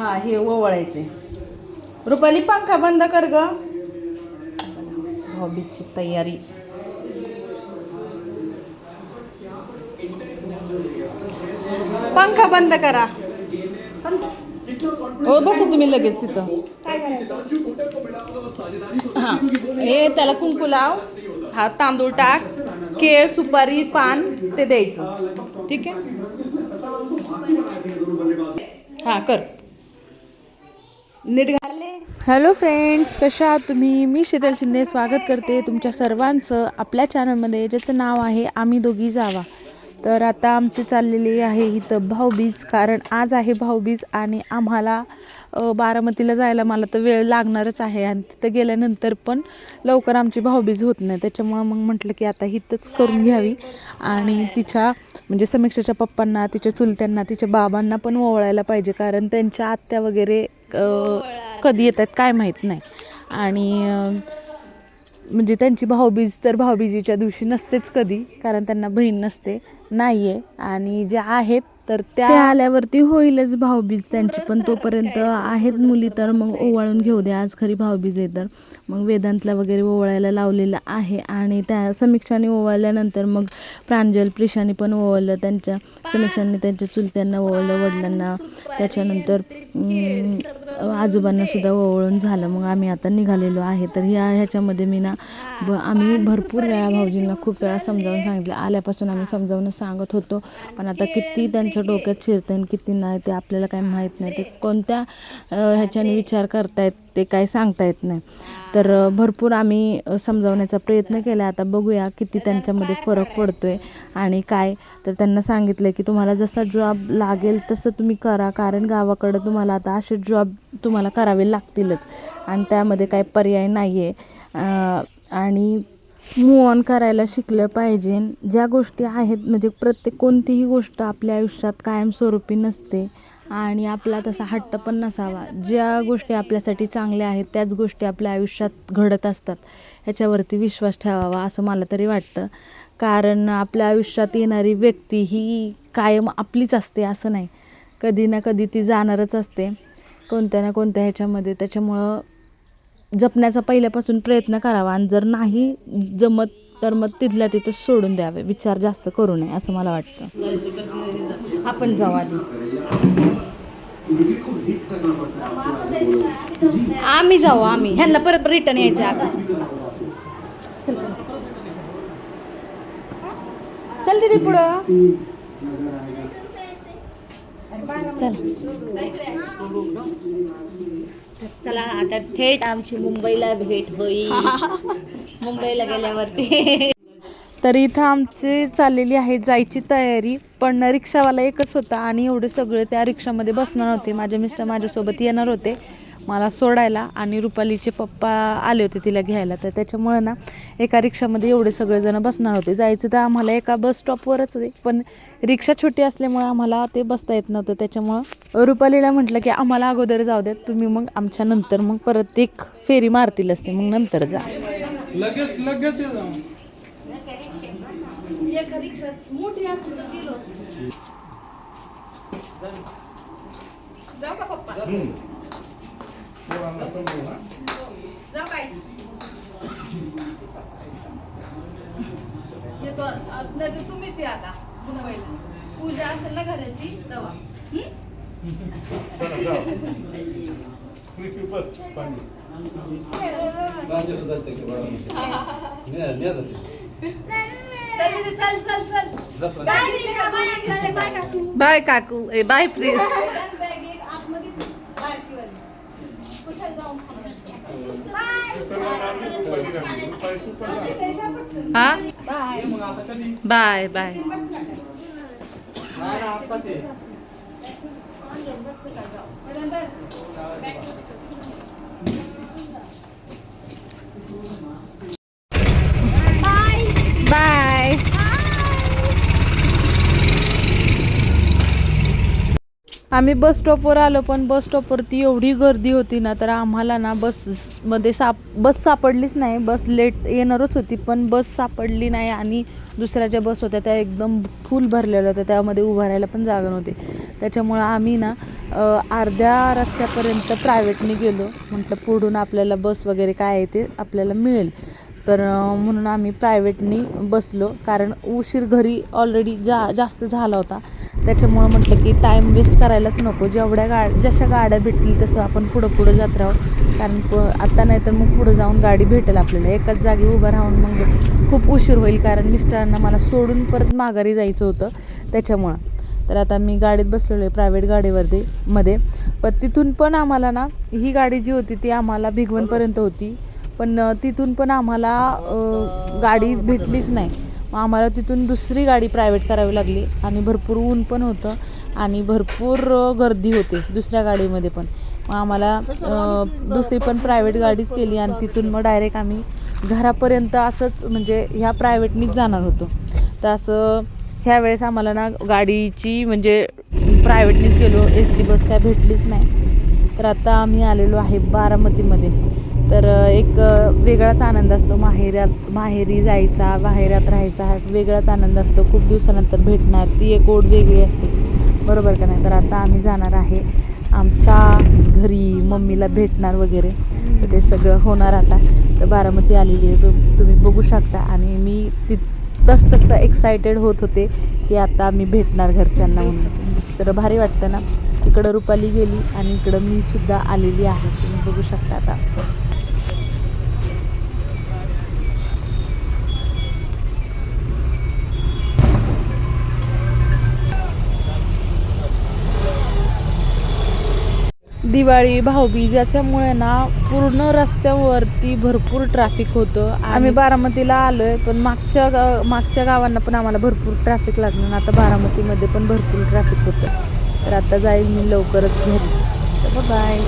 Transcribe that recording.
हा हे ओवळायचे. रुपाली पंखा बंद कर ग. हॉबीची तयारी. पंखा बंद करा. हो बसा तुम्ही लगेच तिथं. हां हे त्याला कुंकू लाव. हा तांदूळ टाक. केळ सुपारी पान ते द्यायचं. ठीक आहे? हां कर. नीट घाले हॅलो फ्रेंड्स कशा आहात तुम्ही? मी शीतल शिंदे स्वागत करते तुमच्या सर्वांचं आपल्या चॅनलमध्ये ज्याचं नाव आहे आम्ही दोघी जावा. तर आता आमची चाललेली आहे इथं भाऊबीज कारण आज आहे भाऊबीज आणि आम्हाला बारामतीला जायला मला तर वेळ लागणारच आहे आणि तिथं गेल्यानंतर पण लवकर आमची भाऊबीज होत नाही. त्याच्यामुळं मग म्हटलं की आता इथंच करून घ्यावी. आणि तिच्या म्हणजे समीक्षाच्या पप्पांना तिच्या चुलत्यांना तिच्या बाबांना पण ओवळायला पाहिजे कारण त्यांच्या आत्या वगैरे कधी येतात काय माहीत नाही. आणि म्हणजे त्यांची भाऊबीज तर भाऊबीजीच्या दिवशी नसतेच कधी कारण त्यांना बहीण नसते नाही आहे आणि जे आहेत तर त्या आल्यावरती होईलच भाऊबीज त्यांची. पण तोपर्यंत आहेत मुली तर मग ओवाळून घेऊ द्या. आज खरी भाऊबीज आहे तर. मग वेदांतला वगैरे ओवाळायला लावलेलं आहे आणि त्या समीक्षाने ओवाळल्यानंतर मग प्रांजल प्रिशाने पण ओवाळलं त्यांच्या समीक्षाने त्यांच्या चुलत्यांना ओवाळलं वडिलांना. त्याच्यानंतर आजोबांना सुद्धा ओवाळून झालं. मग आम्ही आता निघालेलो आहे. तर ह्या ह्याच्यामध्ये मी ना ब आम्ही भरपूर वेळा भाऊजींना खूप वेळा समजावून सांगितलं. आल्यापासून आम्ही समजावून सांगत होतो. पण आता किती त्यांच्या डोक्यात शिरतं आणि किती नाही ते आपल्याला काही माहीत नाही. ते कोणत्या ह्याच्याने विचार करतायत ते काय सांगता येत नाही. तर भरपूर आम्ही समजावण्याचा प्रयत्न केला. आता बघूया किती त्यांच्यामध्ये फरक पडतो आहे आणि काय. तर त्यांना सांगितलं की तुम्हाला जसा जॉब लागेल तसं तुम्ही करा. कारण गावाकडं तुम्हाला आता असे जॉब तुम्हाला करावे लागतीलच. आणि त्यामध्ये काही पर्याय नाही आहे आणि मूव ऑन करायला शिकलं पाहिजे. ज्या गोष्टी आहेत म्हणजे प्रत्येक कोणतीही गोष्ट आपल्या आयुष्यात कायमस्वरूपी नसते आणि आपला तसा हट्ट पण नसावा. ज्या गोष्टी आपल्यासाठी चांगल्या आहेत त्याच गोष्टी आपल्या आयुष्यात घडत असतात. ह्याच्यावरती विश्वास ठेवावा असं मला तरी वाटतं. कारण आपल्या आयुष्यात येणारी व्यक्ती ही कायम आपलीच असते असं नाही. कधी ना कधी ती जाणारच असते. कोणत्या ना कोणत्या ह्याच्यामध्ये. त्याच्यामुळं जपण्याचा पहिल्यापासून प्रयत्न करावा आणि जर नाही जमत तर मग तिथल्या तिथं सोडून द्यावे. विचार जास्त करू नये असं मला वाटतं. आपण जाऊ आधी. आम्ही जाऊ आम्ही. ह्यांना परत रिटर्न यायचं अगं चल चल तिथे पुढं. चल. चला आता थेट आमची मुंबईला भेट होईल. मुंबईला गेल्यावरती. तर इथं आमची चाललेली आहे जायची तयारी पण रिक्षावाला एकच होता आणि एवढे सगळे त्या रिक्षामध्ये बसणार होते. माझे मिस्टर माझ्यासोबत येणार होते. मला सोडायला आणि रुपालीचे पप्पा आले होते तिला घ्यायला. तर त्याच्यामुळं ना एका रिक्षामध्ये एवढे सगळेजण बसणार होते. जायचं तर आम्हाला एका बस स्टॉपवरच आहे पण रिक्षा छोटी असल्यामुळं आम्हाला ते बसता येत नव्हतं. त्याच्यामुळं रुपालीला म्हटलं की आम्हाला अगोदर जाऊ द्यात तुम्ही मग आमच्या नंतर मग परत एक फेरी मारतीलच ते मग नंतर जा. लगेच लगेच मोठी असते तर गेलो जाऊ काय येतो नाही तर तुम्हीच या आता मुंबईला पूजा असेल ना घराची तेव्हा चल दीदी, चल चल चल बाय काकू ए बाय प्रिय हा? बाय. Bye bye. आम्ही बस स्टॉपवर आलो पण बस स्टॉपवरती एवढी गर्दी होती ना तर आम्हाला ना बसमध्ये साप बस सापडलीच नाही. बस लेट येणारच होती पण बस सापडली नाही आणि दुसऱ्या ज्या बस होत्या त्या एकदम फुल भरलेल्या होत्या. त्यामध्ये उभं राहायला पण जागा नव्हती. त्याच्यामुळं आम्ही ना अर्ध्या रस्त्यापर्यंत प्रायव्हेटने गेलो. म्हटलं पुढून आपल्याला बस वगैरे काय आहे ते आपल्याला मिळेल. तर म्हणून आम्ही प्रायव्हेटनी बसलो. कारण उशीर घरी ऑलरेडी जा जास्त झाला होता. त्याच्यामुळं म्हटलं की टाईम वेस्ट करायलाच नको. जेवढ्या गा जशा गाड्या भेटतील तसं आपण पुढं पुढं जात राहू. कारण प आत्ता नाही तर मग पुढं जाऊन गाडी भेटेल आपल्याला. एकाच जागी उभं राहून मग खूप उशीर होईल. कारण मिस्टरांना मला सोडून परत माघारी जायचं होतं त्याच्यामुळं. तर आता मी गाडीत बसलेलो आहे प्रायव्हेट गाडीवरती मध्ये. पण तिथून पण आम्हाला ना ही गाडी जी होती ती आम्हाला भिगवणपर्यंत होती. पण तिथून पण आम्हाला गाडी भेटलीच नाही. मग आम्हाला तिथून दुसरी गाडी प्रायव्हेट करावी लागली. आणि भरपूर ऊन पण होतं आणि भरपूर गर्दी होते दुसऱ्या गाडीमध्ये पण. मग आम्हाला दुसरी पण प्रायव्हेट गाडीच केली आणि तिथून मग डायरेक्ट आम्ही घरापर्यंत असंच म्हणजे ह्या प्रायव्हेटनीच जाणार होतो. तर असं ह्या वेळेस आम्हाला ना गाडीची म्हणजे प्रायव्हेटनीच गेलो. एस टी बस काय भेटलीच नाही. तर आता आम्ही आलेलो आहे बारामतीमध्ये. तर एक वेगळाच आनंद असतो. माहेरात माहेरी जायचा माहेरात राहायचा हा वेगळाच आनंद असतो. खूप दिवसानंतर भेटणार ती एक ओढ वेगळी असते. बरोबर का नाही? तर आता आम्ही जाणार आहे आमच्या घरी मम्मीला भेटणार वगैरे. तर ते सगळं होणार आता. तर बारामती आलेली आहे. तुम तुम्ही बघू शकता. आणि मी ति तस तसं एक्सायटेड होत होते की आता मी भेटणार घरच्यांना म्हणून. तर भारी वाटतं ना? तिकडं रुपाली गेली आणि इकडं मी सुद्धा आलेली आहे. तुम्ही बघू शकता आता. दिवाळी भाऊबीज याच्यामुळे ना पूर्ण रस्त्यावरती भरपूर ट्रॅफिक होतं. आम्ही बारामतीला आलो आहे पण मागच्या गा मागच्या गावांना पण आम्हाला भरपूर ट्रॅफिक लागलं आणि आता बारामतीमध्ये पण भरपूर ट्रॅफिक होतं. तर आता जाईल मी लवकरच घरी. तर बाय